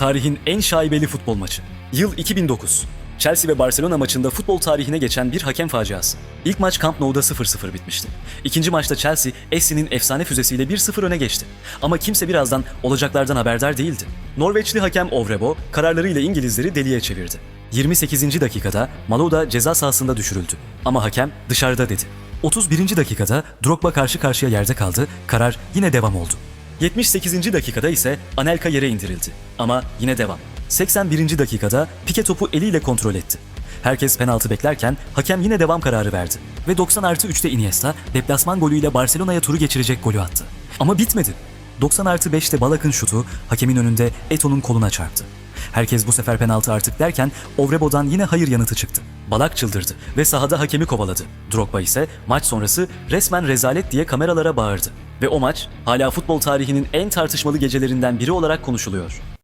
Tarihin en şaibeli futbol maçı. Yıl 2009. Chelsea ve Barcelona maçında futbol tarihine geçen bir hakem faciası. İlk maç Camp Nou'da 0-0 bitmişti. İkinci maçta Chelsea, Essi'nin efsane füzesiyle 1-0 öne geçti. Ama kimse birazdan olacaklardan haberdar değildi. Norveçli hakem Ovrebo kararlarıyla İngilizleri deliye çevirdi. 28. dakikada Malouda ceza sahasında düşürüldü. Ama hakem dışarıda dedi. 31. dakikada Drogba karşı karşıya yerde kaldı, karar yine devam oldu. 78. dakikada ise Anelka yere indirildi. Ama yine devam. 81. dakikada Pike topu eliyle kontrol etti. Herkes penaltı beklerken hakem yine devam kararı verdi. Ve 90 artı 3'te Iniesta deplasman golüyle Barcelona'ya turu geçirecek golü attı. Ama bitmedi. 90 artı 5'te Balak'ın şutu hakemin önünde Eto'nun koluna çarptı. Herkes bu sefer penaltı artık derken Ovrebo'dan yine hayır yanıtı çıktı. Balak çıldırdı ve sahada hakemi kovaladı. Drogba ise maç sonrası resmen rezalet diye kameralara bağırdı. Ve o maç hala futbol tarihinin en tartışmalı gecelerinden biri olarak konuşuluyor.